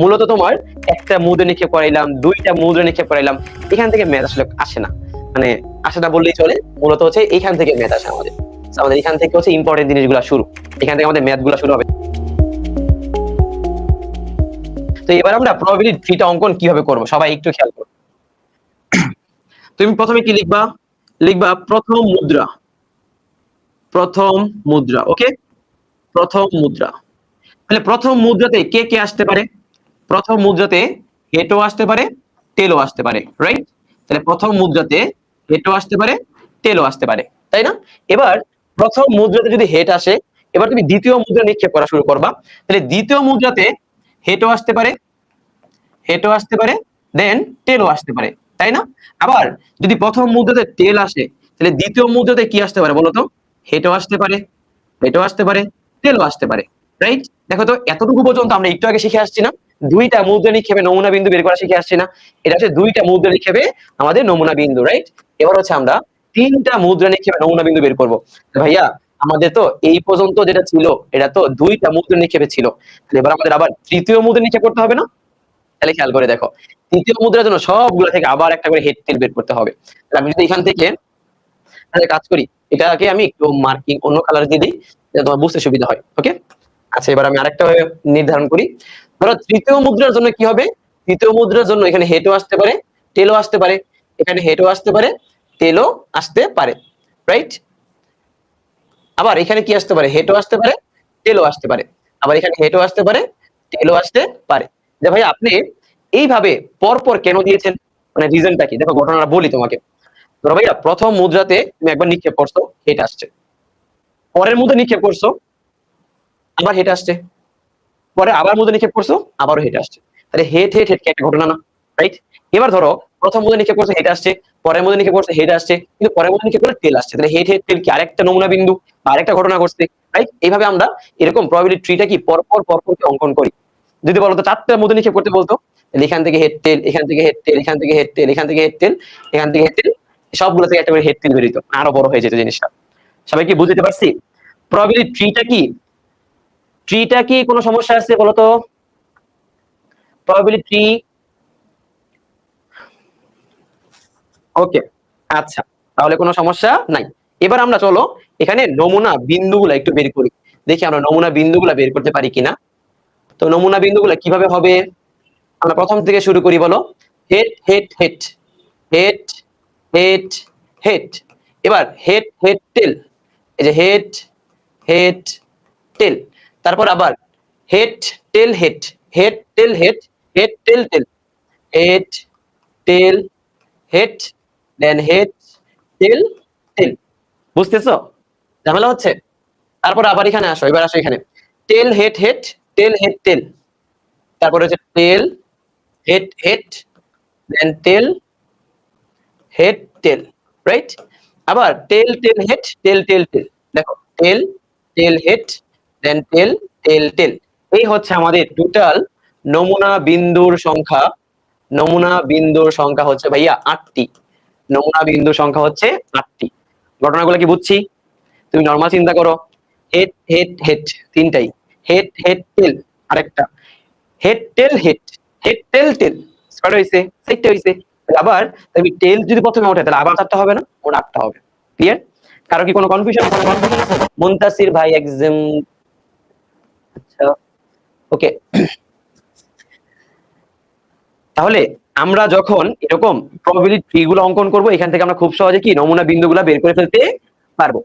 মূলত তোমার একটা মুদ্রা নিক্ষেপ করাইলাম, দুইটা মুদ্রা নিক্ষেপ করাইলাম, এখান থেকে ম্যাথ আসলে আসে না। মানে আসে না বললেই চলে, মূলত হচ্ছে এখান থেকে ম্যাথ আসে আমাদের। আমাদের এখান থেকে হচ্ছে ইম্পর্টেন্ট জিনিসগুলো শুরু। এখান থেকে আমাদের ম্যাথগুলো শুরু হবে। তো এবার আমরা প্রবাবিলিটি ট্রিটা অঙ্কন কীভাবে করব? সবাই একটু খেয়াল করো। তুমি প্রথমে কি লিখবা? লিখবা প্রথম মুদ্রা। প্রথম মুদ্রা ওকে প্রথম মুদ্রা। তাহলে প্রথম মুদ্রাতে কে কে আসতে পারে? প্রথম মুদ্রাতে হেটও আসতে পারে টেলও আসতে পারে রাইট তাহলে প্রথম মুদ্রাতে হেটও আসতে পারে টেলও আসতে পারে তাই না এবার প্রথম মুদ্রাতে যদি হেট আসে এবার তুমি দ্বিতীয় মুদ্রা নিক্ষেপ করা শুরু করবা তাহলে দ্বিতীয় মুদ্রাতে হেটও আসতে পারে হেটও আসতে পারে দেন টেলও আসতে পারে তাই না আবার যদি প্রথম মুদ্রাতে টেল আসে তাহলে দ্বিতীয় মুদ্রাতে কি আসতে পারে বলো তো হেটও আসতে পারে হেটও আসতে পারে টেলও আসতে পারে রাইট দেখো তো এতটুকু পর্যন্ত আমরা একটু আগে শিখে আসছি না দুইটা মুদ্রা নিক্ষেপে নমুনা বিন্দু বের করা শিখে আসছি না। এটা হচ্ছে দুইটা মুদ্রা নিক্ষেপে আমাদের নমুনা বিন্দু রাইট এবার হচ্ছে আমরা তিনটা মুদ্রা নিক্ষেপে নমুনা বিন্দু বের করব। ভাইয়া, আমাদের তো এই পর্যন্ত যেটা ছিল, এটা তো দুইটা মুদ্রা নিক্ষেপে ছিল। এবার আমাদের আবার তৃতীয় মুদ্রা নিক্ষেপ করতে হবে না? তাহলে খেয়াল করে দেখো, তৃতীয় মুদ্রার জন্য সবগুলো থেকে আবার একটা করে হেড বের করতে হবে। আমি যদি এখান থেকে তাহলে কাজ করি, এটাকে আমি একটু মার্কিং অন্য কালার দিয়ে দিই তোমার বুঝতে সুবিধা হয় ওকে আচ্ছা এবার আমি আরেকটা নির্ধারণ করি। ধরো তৃতীয় মুদ্রার জন্য কি হবে? তৃতীয় মুদ্রার জন্য এখানে হেটও আসতে পারে টেলও আসতে পারে। এখানে হেটও আসতে পারে টেলও আসতে পারে রাইট আবার এখানে কি আসতে পারে? হেটও আসতে পারে টেলও আসতে পারে। আবার এখানে হেটও আসতে পারে টেলও আসতে পারে। যে ভাই, আপনি এইভাবে পরপর কেন দিয়েছেন? মানে রিজনটা কি? দেখো, ঘটনাটা বলি তোমাকে। ধরো ভাইয়া, প্রথম মুদ্রাতে তুমি একবার নিক্ষেপ করছ হেট আসছে। পরের মুদ্রা নিক্ষেপ করছ, আবার হেট আসছে। পরে আবার মুদ্রা নিক্ষেপ করছ, আবারও হেট আসছে। তাহলে হেট হেট হেট একটা ঘটনা না রাইট এবার ধরো, প্রথম মুদ্রা নিক্ষেপ করছে, হেট আসছে, পরের মুদ্রা নিক্ষেপ করছে, হেট আসছে, কিন্তু পরের মুদ্রা নিক্ষেপ করে তেল আসছে। তাহলে হেট হেট, তেল কি আরেকটা নমুনা বিন্দু আরেকটা ঘটনা ঘটছে রাইট এইভাবে আমরা এরকম প্রবাবিলিটি ট্রিটা কি পরপর পরপর অঙ্কন করি। যদি বলতো চারটা মুদ্রা নিক্ষেপ করতে বলতো এখান থেকে হেড তেল, এখান থেকে হেড টেল এখান থেকে হেড টেল এখান থেকে হেড টেল এখান থেকে হেড টেল সবগুলো থেকে একটা করে হেড টেল বেরিত আরও বড় হয়ে যেত জিনিসটা। সবাই কি বুঝতে পারছি? প্রবাবিলিটি ট্রিটা কি ট্রিটা কি কোনো সমস্যা আছে বলতো? প্রবাবিলিটি ট্রি ওকে আচ্ছা তাহলে কোনো সমস্যা নাই। এবার আমরা চলো এখানে নমুনা বিন্দুগুলা একটু বের করি। দেখি আমরা নমুনা বিন্দুগুলা বের করতে পারি কিনা। তো নমুনা বিন্দুগুলা কীভাবে হবে? আমরা প্রথম থেকে শুরু করি, বলো। Head head head head head head এবার হেড হেড টেল এই যে হেড হেড টেল তারপর আবার head tail head head tail head head tail tail head tail head then head tail tail বুঝতেছো ঝামেলা হচ্ছে তারপর আবার এখানে আসো এবার আসো এখানে tail head head tail head tail তারপরে হচ্ছে tail head head then tail head tail right আবার tail tail head tail tail tail দেখো tail tail head then tail tail tail এই হচ্ছে আমাদের টোটাল নমুনা বিন্দুর সংখ্যা। নমুনা বিন্দুর সংখ্যা হচ্ছে ভাইয়া আটটি। নমুনা বিন্দুর সংখ্যা হচ্ছে আটটি। ঘটনাগুলো কি বুঝছি? তুমি নর্মাল চিন্তা করো। হেড হেড হেড তিনটাই। হেড হেড টেল আরেকটা। Head tail head head tail tail কয়টা হয়েছে চারটে হয়েছে আবার তুমি টেল যদি প্রথমে ওঠে, তাহলে আবার চারটা হবে না? ওর আটটা হবে। ক্লিয়ার কারও কি কোনো কনফিউশন কোনো কনফিউশন মুনতাসির ভাই এক্সাম ওকে। তাহলে আমরা যখন এরকম প্রবাবিলিটি গুলো অঙ্কন করব, এখান থেকে আমরা খুব সহজে কি নমুনা বিন্দুগুলো বের করে ফেলতে পারব।